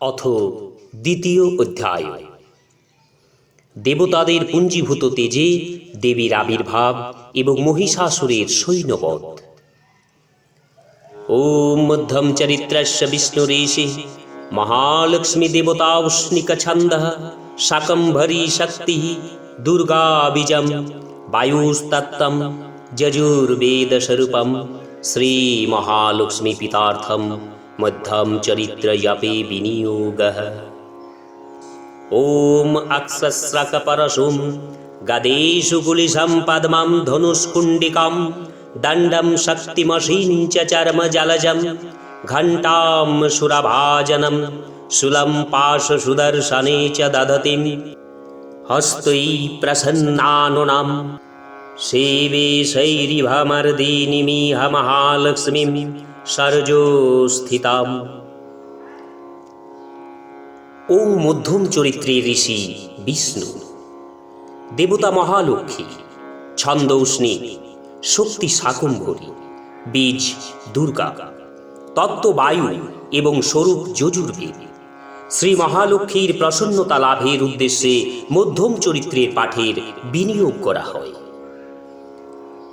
অথ দ্বিতীয় অধ্যায়। দেবতাদের পুঞ্জীভূত তেজে দেবীর আবির্ভাব এবং মহিষাসুরের সৈন্যবধ। ওম মধ্যম চরিত্রস্য বিষ্ণুরেশে মহালক্ষ্মী দেবতা উষ্ণিক ছন্দ শাকম্ভরী শক্তি, দুর্গা বীজম বায়ুস্তত্তম যজুর্বেদস্বরূপম, শ্রী মহালক্ষ্মী পিতার্থম। মধ্যম চরিত্রয়াপে বিনিয়োগ ওম অক্ষস্রকপরশুম গদেশু কুলিশম পদ্মম ধনুষ্কুণ্ডিকম দণ্ডম শক্তিমসীঞ্চ চর্মজলজম ঘণ্টাম সুরভাজনম শুলম পাশসুদর্শনে চ দধতিম হস্তৈ প্রসন্নানুনাম সেবে শৈরিভমর্দিনিমিহ মহালক্ষ্মীম সারজস্থিতাম। ও মধ্যম চরিত্রী ঋষি বিষ্ণু, দেবতা মহালক্ষ্মী ছন্দৌষ্ণী শক্তি শাকম্ভরী, বীজ দুর্গা তত্ত্ববায়ু এবং স্বরূপ যজুর্বেদ। শ্রী মহালক্ষ্মীর প্রসন্নতা লাভের উদ্দেশ্যে মধ্যম চরিত্রের পাঠের বিনিয়োগ করা হয়।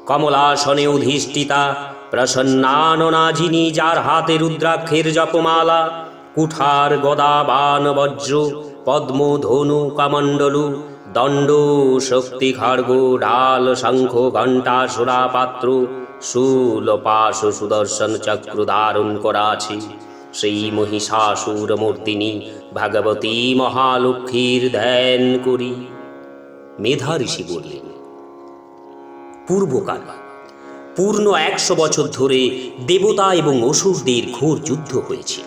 কমলাসনে অধিষ্ঠিতা প্রসন্নাননা যিনি যার হাতে রুদ্রাক্ষের জপমালা, কুঠার গদা বান বজ্র পদ্ম ধনু কমণ্ডলু, দণ্ড শক্তি খড়গ ঢাল শঙ্খ, ঘণ্টা, সুরা পাত্র, শূল, পাশ, সুদর্শন চক্র ধারণ করা আছে। সেই মহিষাসুর মূর্তিনী ভগবতী মহালক্ষ্মীর ধ্যান করি। মেধা ঋষি বললেন, পূর্বকাল পূর্ণ একশো বছর ধরে দেবতা এবং অসুরদের ঘোর যুদ্ধ হয়েছে।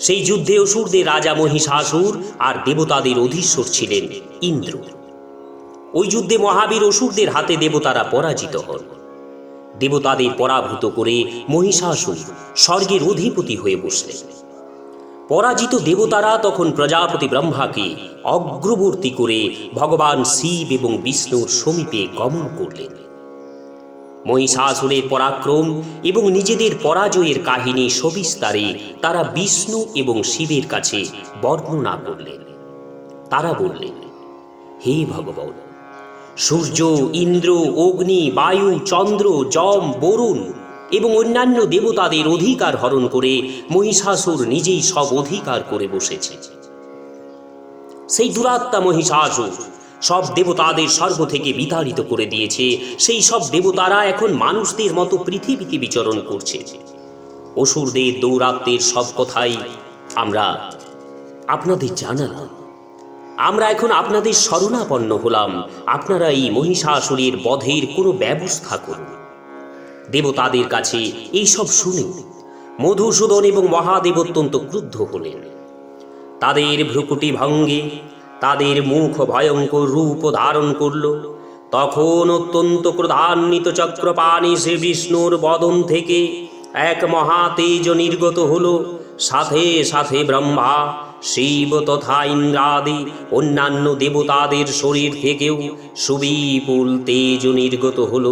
সেই যুদ্ধে অসুরদের রাজা মহিষাসুর আর দেবতাদের অধীশ্বর ছিলেন ইন্দ্র। ওই যুদ্ধে মহাবীর অসুরদের হাতে দেবতারা পরাজিত হন। দেবতাদের পরাভূত করে মহিষাসুর স্বর্গের অধিপতি হয়ে বসলেন। পরাজিত দেবতারা তখন প্রজাপতি ব্রহ্মাকে অগ্রবর্তী করে ভগবান শিব এবং বিষ্ণুর সমীপে গমন করলেন। মহিষাসুরের পরাক্রম এবং নিজেদের পরাজয়ের কাহিনী সবিস্তারে তারা বিষ্ণু এবং শিবের কাছে বর্ণনা করলেন। তারা বললেন, হে ভগবান, সূর্য, ইন্দ্র, অগ্নি, বায়ু, চন্দ্র যম বরুণ এবং অন্যান্য দেবতাদের অধিকার হরণ করে মহিষাসুর নিজেই সব অধিকার করে বসেছে। সেই দুরাত্মা মহিষাসুর সব দেবতাদের স্বর্গ থেকে বিতাড়িত করে দিয়েছে। সেই সব দেবতারা এখন মানুষদের মতো পৃথিবীতে বিচরণ করছে। অসুরদের, দৌরাত্মের সব কথাই আমরা আপনাদের জানালাম। আমরা এখন আপনাদের শরণাপন্ন হলাম। আপনারা এই মহিষাসুরের বধের কোনো ব্যবস্থা করুন। দেবতাদের কাছে এইসব শুনে মধুসূদন এবং মহাদেব অত্যন্ত ক্রুদ্ধ হলেন। তাদের ভ্রুকুটি ভঙ্গে তাদের মুখ ভয়ঙ্কর রূপ ধারণ করল। তখন অত্যন্ত ক্রধান্বিত চক্রপাণি শ্রী বিষ্ণুর বদন থেকে এক মহাতেজ নির্গত হল। সাথে সাথে ব্রহ্মা, শিব তথা ইন্দ্রাদি অন্যান্য দেবতাদের শরীর থেকেও সুবিপুল তেজ নির্গত হল।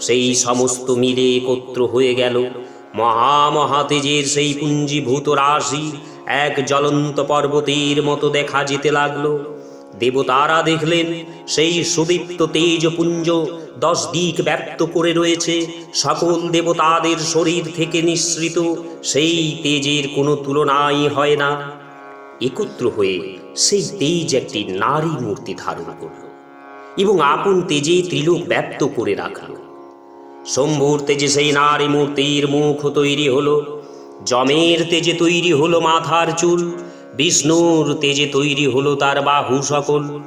সেই সমস্ত মিলে একত্র হয়ে গেল। মহামহাতেজের সেই পুঞ্জীভূত রাশি এক জ্বলন্ত পর্বতের মতো দেখা যেতে লাগল। দেবতারা দেখলেন, সেই সুদীপ্ত তেজপুঞ্জ দশ দিক ব্যক্ত করে রয়েছে। সকল দেবতাদের শরীর থেকে নিঃসৃত, সেই তেজের কোনো তুলনাই হয় না। একত্র হয়ে সেই তেজ একটি নারী মূর্তি ধারণ করল এবং আপন তেজে ত্রিলোক ব্যক্ত করে রাখল। শম্ভুর তেজে সেই নারী মূর্তির মুখ তৈরি হলো জমের তেজে তৈরি হলো মাথার চুল, বিষ্ণুর তেজে তৈরি হলো তার বাহু সকল।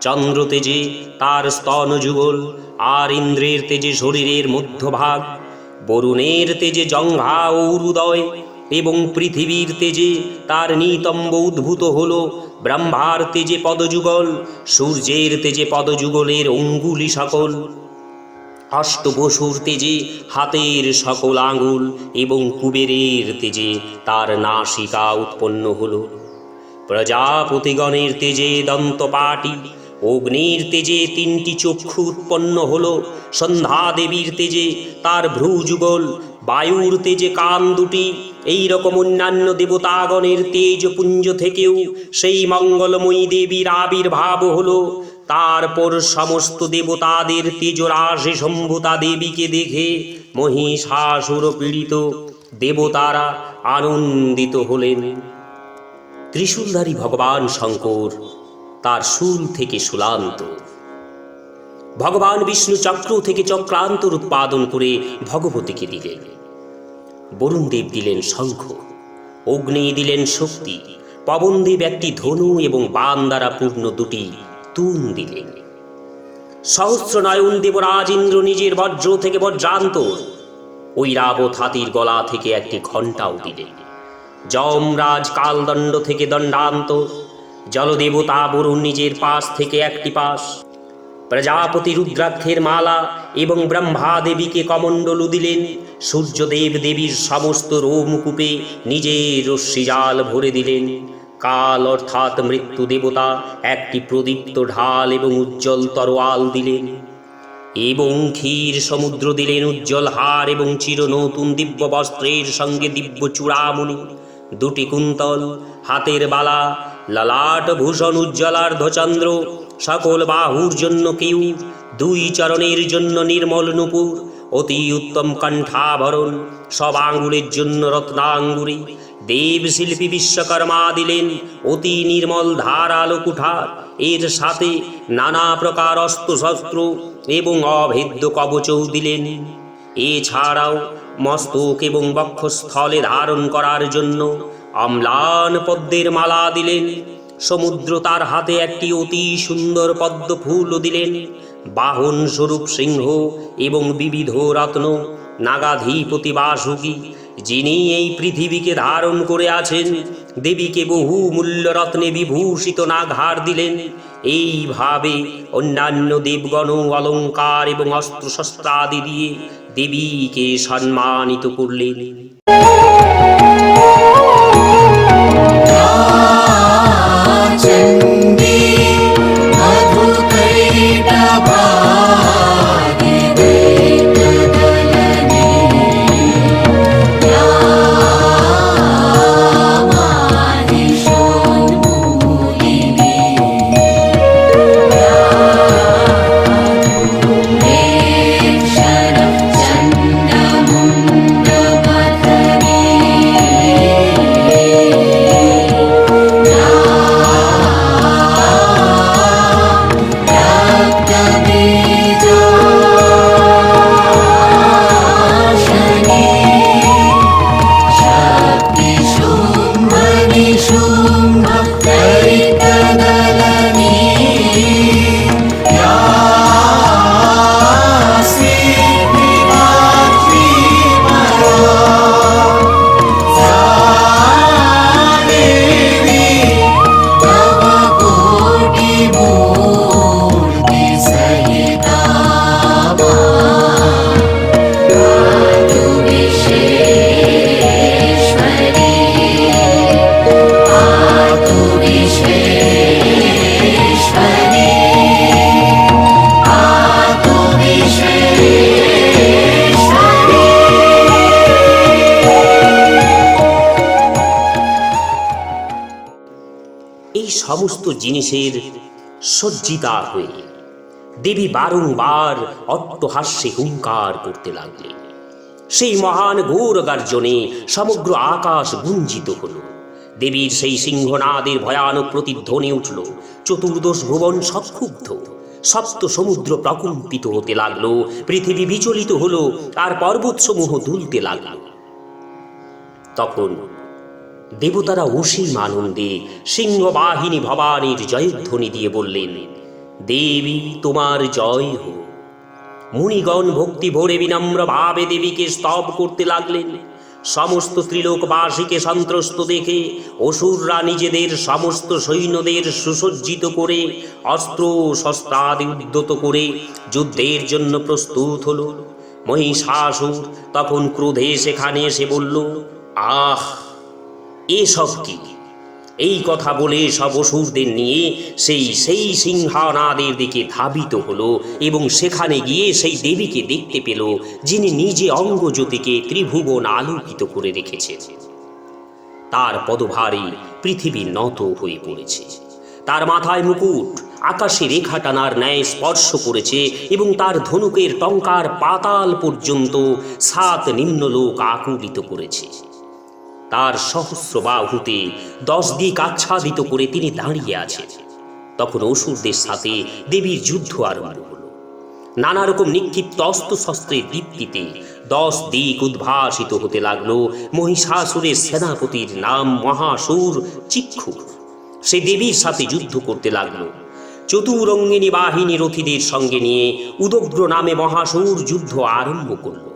চন্দ্র তেজে তার স্তন যুগল, আর ইন্দ্রের তেজে শরীরের মধ্যভাগ। বরুণের তেজে জঙ্ঘা ও উরুদয় এবং পৃথিবীর তেজে তার নিতম্ব উদ্ভূত হল ব্রহ্মার তেজে পদযুগল, সূর্যের তেজে পদযুগলের অঙ্গুলি সকল। অষ্টবসুর তেজে, হাতের সকল আঙুল এবং কুবেরের তেজে তার নাসিকা উৎপন্ন হল। প্রজাপতিগণের তেজে দন্তপাটি, অগ্নির তেজে তিনটি চক্ষু উৎপন্ন হল। সন্ধ্যা দেবীর তেজে তার ভ্রু যুগল বায়ুর তেজে কান দুটি। এই রকম অন্যান্য দেবতাগণের তেজপুঞ্জ থেকেও সেই মঙ্গলময়ী দেবীর আবির্ভাব হলো। তারপর সমস্ত দেবতাদের তেজরাশে সম্ভুতা দেবীকে দেখে মহিষাসুর পীড়িত দেবতারা আনন্দিত হলেন। ত্রিশূলধারী ভগবান শঙ্কর তার শুল থেকে শুলান্ত। ভগবান বিষ্ণু চক্র থেকে চক্রান্তর উৎপাদন করে ভগবতীকে দিলেন। বরুণদেব দিলেন শঙ্খ, অগ্নি দিলেন শক্তি, পবনদেব একটি ধনু এবং বান দ্বারা পূর্ণ দুটি তুন দিলেন সহস্র নয়ন দেবরাজ ইন্দ্র নিজের বজ্র থেকে বজ্রান্ত। ওই রাবত হাতির গলা থেকে একটি ঘণ্টাও দিলেন যমরাজ কালদণ্ড থেকে দণ্ডান্ত। জলদেবতা বরুণ নিজের পাশ থেকে একটি পাশ। প্রজাপতি রুদ্রাক্ষের মালা এবং ব্রহ্মা দেবীকে কমণ্ডলু দিলেন। সূর্যদেব দেবীর সমস্ত রোমকূপে নিজের রশ্মিজাল ভরে দিলেন। কাল অর্থাৎ মৃত্যু দেবতা একটি প্রদীপ্ত ঢাল এবং উজ্জ্বল তরোয়াল দিলেন এবং ক্ষীর সমুদ্র দিলেন উজ্জ্বল হার এবং চির নতুন দিব্য বস্ত্রের সঙ্গে দিব্য চূড়ামণি। দুটি কুন্তল, হাতের বালা, ললাট ভূষণ উজ্জ্বলার ধ্বচন্দ্র সকল বাহুর জন্য কেউ, দুই চরণের জন্য নির্মল নুপুর, অতি উত্তম কণ্ঠাভরণ, সব আঙ্গুলের জন্য রত্নাঙ্গুরি দেব শিল্পী বিশ্বকর্মা দিলেন অতি নির্মল ধারালো কুঠার। এর সাথে নানা প্রকার অস্ত্রশস্ত্র এবং অভেদ্য কবচও দিলেন। এছাড়াও মস্তক এবং বক্ষস্থলে ধারণ করার জন্য অম্লান পদ্মের মালা দিলেন। সমুদ্র তার হাতে একটি অতি সুন্দর পদ্ম ফুলও দিলেন। বাহন স্বরূপ সিংহ এবং বিবিধ রত্ন, নাগাধিপতি বাসুকী যিনি এই পৃথিবীকে ধারণ করে আছেন, দেবীকে বহু মূল্য রত্নে বিভূষিত নাঘার দিলেন। এইভাবে অন্যান্য দেবগণ অলঙ্কার এবং অস্ত্রশস্ত্রাদি দিয়ে দেবীকে সম্মানিত করলেন। সমস্ত জিনিসের সজ্জিতা হয়ে দেবী বারংবার অট্টহাস্যে হুঙ্কার করতে লাগলেন সেই মহান ঘোর গার্জনে সমগ্র আকাশ গুঞ্জিত হল। দেবীর সেই সিংহনাদের ভয়ানক প্রতিধ্বনি উঠল। চতুর্দশ ভুবন সক্ষুব্ধ। সপ্ত সমুদ্র প্রকম্পিত হতে লাগল। পৃথিবী বিচলিত হলো। আর পর্বতসমূহ দুলতে লাগল। তখন দেবতারা অসীম আনন্দে সিংহবাহিনী ভবানীর জয়ধ্বনি দিয়ে বললেন, দেবী, তোমার জয় হোক। মুনিগণ ভক্তি ভরে বিনম্র ভাবে দেবীকে স্তব করতে লাগলেন। সমস্ত ত্রিলোকবাসীকে সন্ত্রস্ত দেখে অসুররা নিজেদের সমস্ত সৈন্যদের সুসজ্জিত করে অস্ত্র শস্ত্রাদি উদ্যত করে যুদ্ধের জন্য প্রস্তুত হলো। মহিষাসুর তখন ক্রোধে সেখানে এসে বলল, আহ এসব কি? এই কথা বলে সব অসুরদের নিয়ে সেই সেই সিংহানাদের দিকে ধাবিত হলো এবং সেখানে গিয়ে সেই দেবীকে দেখতে পেল, যিনি নিজে অঙ্গজ্যোতিকে ত্রিভুবন আলোকিত করে রেখেছেন। তার পদভারে পৃথিবী নত হয়ে পড়েছে। তার মাথায় মুকুট, আকাশে রেখা টানার ন্যায় স্পর্শ করেছে এবং তার ধনুকের টঙ্কার পাতাল পর্যন্ত সাত নিম্নলোক আকুলিত করেছে। তার সহস্র বাহুতে দশ দিক আচ্ছাদিত করে তিনি দাঁড়িয়ে আছেন। তখন অসুরদের সাথে দেবীর যুদ্ধ আরম্ভ হলো। নানা রকম নিক্ষিপ্ত অস্ত্র শস্ত্রের দীপ্তিতে দশ দিক উদ্ভাসিত হতে লাগল মহিষাসুরের সেনাপতির নাম মহাসুর চিক্ষু। সে দেবীর সাথে যুদ্ধ করতে লাগল। চতুরঙ্গিনী বাহিনী রথীদের সঙ্গে নিয়ে উদগ্র নামে মহাসুর যুদ্ধ আরম্ভ করল।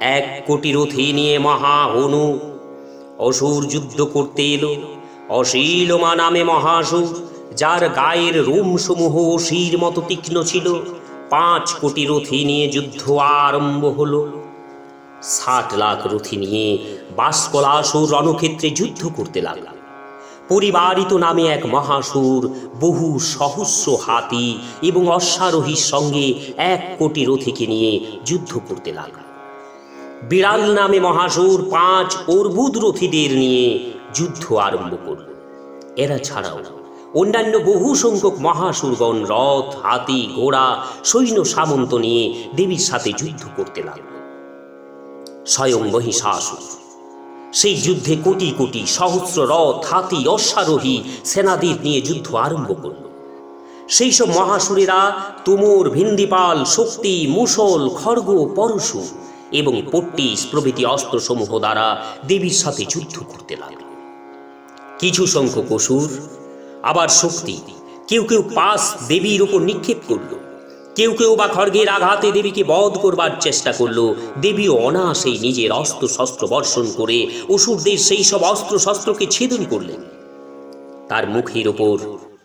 এক কোটি রথি নিয়ে মহা হনু। অসুর যুদ্ধ করতে এলো। অশীলমা নামে মহাসুর যার গায়ের রোমসমূহ অসির মতো তীক্ষ্ণ ছিল। পাঁচ কোটি রথি নিয়ে যুদ্ধ আরম্ভ হলো। ষাট লাখ রথি নিয়ে বাসকলাসুর রণক্ষেত্রে যুদ্ধ করতে লাগল। পরিবারিত নামে এক মহাসুর বহু সহস্র হাতি এবং অশ্বারোহীর সঙ্গে এক কোটি রথিকে নিয়ে যুদ্ধ করতে লাগল। বিড়াল নামে মহাসুর পাঁচ অর্বুদ রথীদের নিয়ে যুদ্ধ আরম্ভ করল। এরা ছাড়াও অন্যান্য বহু সংখ্যক মহাসুরগণ রথ, হাতি, ঘোড়া, সৈন্য, সামন্ত নিয়ে দেবীর সাথে যুদ্ধ করতে লাগল। স্বয়ং মহিষাসুর, সেই যুদ্ধে কোটি কোটি সহস্র রথ, হাতি, অশ্বারোহী সেনাদের নিয়ে যুদ্ধ আরম্ভ করল। সেই সব মহাসুরেরা তুমুর ভিন্দিপাল, শক্তি মুসল খড়গ পরশু এবং পট্টিস প্রভৃতি অস্ত্রসমূহ দ্বারা দেবীর সাথে যুদ্ধ করতে লাগল। কিছু সংখ্যক অসুর, আবার শক্তি, কেউ কেউ পাস দেবীর উপর নিক্ষেপ করল। কেউ কেউ বা খড়গের আঘাতে দেবীকে বধ করবার চেষ্টা করল। দেবীও অনায়াসেই নিজের অস্ত্র শস্ত্র বর্ষণ করে অসুরদের সেই সব অস্ত্র শস্ত্রকে ছেদন করলেন। তার মুখের ওপর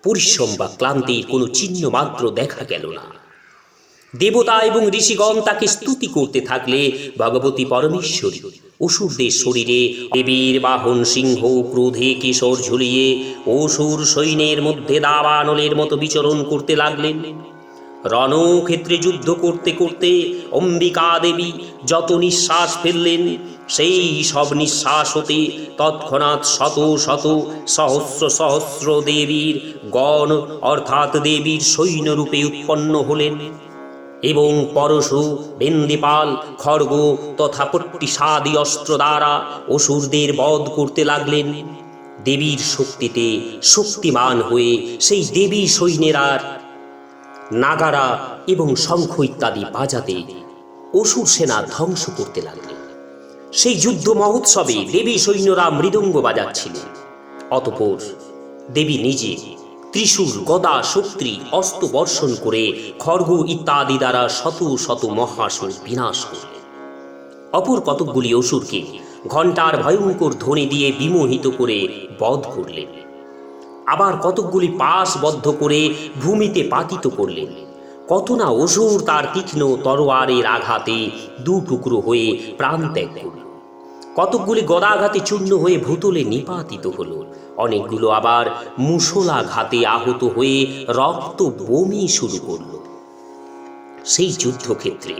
পরিশ্রম বা ক্লান্তির কোনো চিহ্ন মাত্র দেখা গেল না। দেবতা এবং ঋষিগণ তাকে স্তুতি করতে থাকলে ভগবতী পরমেশ্বরী অসুরদের শরীরে দেবীর বাহন সিংহ, ক্রোধে কিশোর ঝুলিয়ে অসুর সৈন্যের মধ্যে দাবানলের মতো বিচরণ করতে লাগলেন। রণক্ষেত্রে যুদ্ধ করতে করতে অম্বিকা দেবী যত নিঃশ্বাস ফেললেন, সেই সব নিঃশ্বাস হতে তৎক্ষণাৎ শত শত সহস্র সহস্র দেবীর গণ অর্থাৎ দেবীর সৈন্যরূপে উৎপন্ন হলেন। এবং পরশু, বেন্দিপাল, খড়গ তথা পট্টিসাদি অস্ত্র দ্বারা অসুরদের বধ করতে লাগলেন। দেবীর শক্তিতে শক্তিমান হয়ে সেই দেবী সৈন্যেরার নাগারা এবং শঙ্খ ইত্যাদি বাজাতে অসুর সেনা ধ্বংস করতে লাগলেন। সেই যুদ্ধ মহোৎসবে দেবী সৈন্যরা মৃদঙ্গ বাজাচ্ছিলেন। অতপর দেবী নিজে ত্রিশূল, গদা, শক্তি, অস্ত্র বর্ষণ করে, খড়গ ইত্যাদি দ্বারা শত শত মহাসুর বিনাশ করলেন অপর কতকগুলি অসুরকে ঘণ্টার ভয়ঙ্কর ধ্বনি দিয়ে বিমোহিত করে বধ করলেন। আবার কতকগুলি পাশ বদ্ধ করে ভূমিতে পাতিত করলেন। কত না অসুর তার তীক্ষ্ণ তরোয়ারের আঘাতে দু টুকরো হয়ে প্রাণ ত্যাগ করল। কতকগুলি গদাঘাতে চূর্ণ হয়ে ভূতলে নিপাতিত হলো। অনেকগুলো আবার মুসলাঘাতে আহত হয়ে রক্ত বমি শুরু করল। সেই যুদ্ধক্ষেত্রে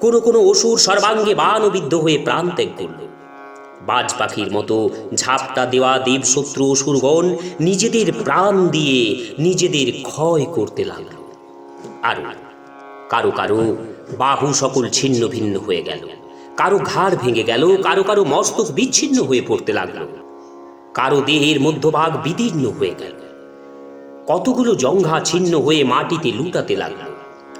কোনো কোনো অসুর সর্বাঙ্গে বানবিদ্ধ হয়ে প্রাণ ত্যাগ করল। বাজ পাখির মতো ঝাপটা দেওয়া দেবশত্রু অসুরগণ নিজেদের প্রাণ দিয়ে নিজেদের ক্ষয় করতে লাগল। আর কারও কারও বাহু সকল ছিন্ন ভিন্ন হয়ে গেল। কারও ঘাড় ভেঙে গেল, কারও কারও মস্তক বিচ্ছিন্ন হয়ে পড়তে লাগল। কারও দেহের মধ্যভাগ বিদীর্ণ হয়ে গেল। কতগুলো জঙ্ঘা ছিন্ন হয়ে মাটিতে লুটাতে লাগল।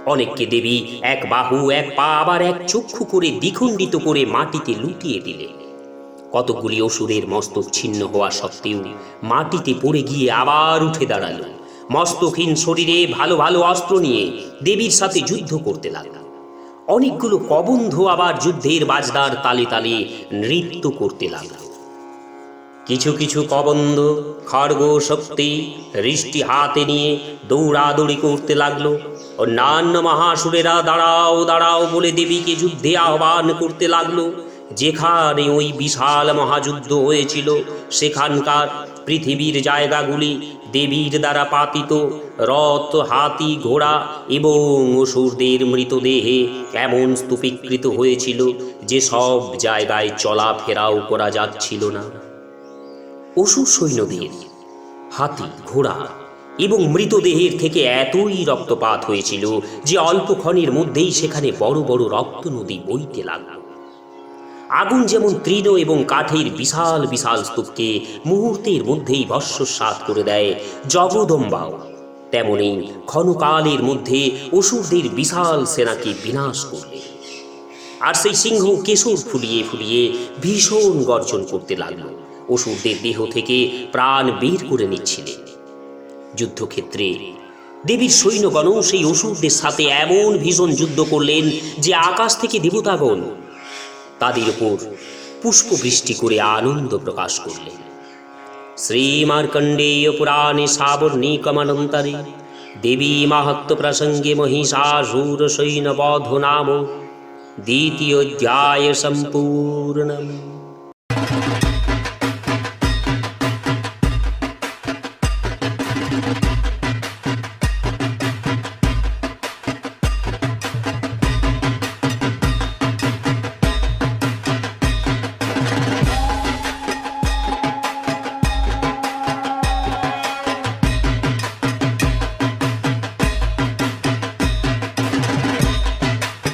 অনেককে দেবী এক বাহু, এক পা, আবার এক চক্ষু করে দ্বিখণ্ডিত করে মাটিতে লুটিয়ে দিলে। কতগুলি অসুরের মস্তক ছিন্ন হওয়া সত্ত্বেও মাটিতে পড়ে গিয়ে আবার উঠে দাঁড়াল। মস্তকহীন শরীরে ভালো ভালো অস্ত্র নিয়ে দেবীর সাথে যুদ্ধ করতে লাগল। অনেকগুলো কবন্ধ আবার যুদ্ধের বাজদার তালে তালে নৃত্য করতে লাগল। কিছু কিছু কবন্ধ, খড়গ শক্তি হৃষ্টি হাতে নিয়ে দৌড়াদৌড়ি করতে লাগল। অন্যান্য মহাসুরেরা দাঁড়াও দাঁড়াও বলে দেবীকে যুদ্ধে আহ্বান করতে লাগল। যেখানে ওই বিশাল মহাযুদ্ধ হয়েছিল, সেখানকার পৃথিবীর জায়গাগুলি দেবীর দ্বারা পাতিত, রথ, হাতি, ঘোড়া এবং অসুরদের মৃতদেহে এমন স্তূপীকৃত হয়েছিল যে সব জায়গায় চলাফেরাও করা যাচ্ছিল না। অসুর সৈন্যদের, হাতি, ঘোড়া এবং মৃতদেহের থেকে এতই রক্তপাত হয়েছিল যে অল্পক্ষণের মধ্যেই সেখানে বড় বড় রক্ত নদী বইতে লাগল। আগুন যেমন তৃণ এবং কাঠের বিশাল বিশাল স্তূপকে মুহূর্তের মধ্যেই ভস্মসাৎ করে দেয় জগদম্বাও, তেমনি ক্ষণকালের মধ্যে অসুরদের বিশাল সেনাকে বিনাশ করবে। আর সেই সিংহ কেশর ফুলিয়ে ফুলিয়ে ভীষণ গর্জন করতে লাগল। অসুরদের দেহ থেকে প্রাণ বের করে নিচ্ছিলেন যুদ্ধক্ষেত্রে দেবীর সৈন্যগণ সেই অসুরদের সাথে এমন ভীষণ যুদ্ধ করলেন যে আকাশ থেকে দেবতাগণ তাদের উপর পুষ্পবৃষ্টি করে আনন্দ প্রকাশ করলেন। শ্রীমার্কণ্ডেয় পুরাণে সাবর্ণিকমনন্তরে দেবী মাহাত্ম প্রসঙ্গে মহিষাসুর সৈন্যবধ নাম দ্বিতীয়োধ্যায় সম্পূর্ণম।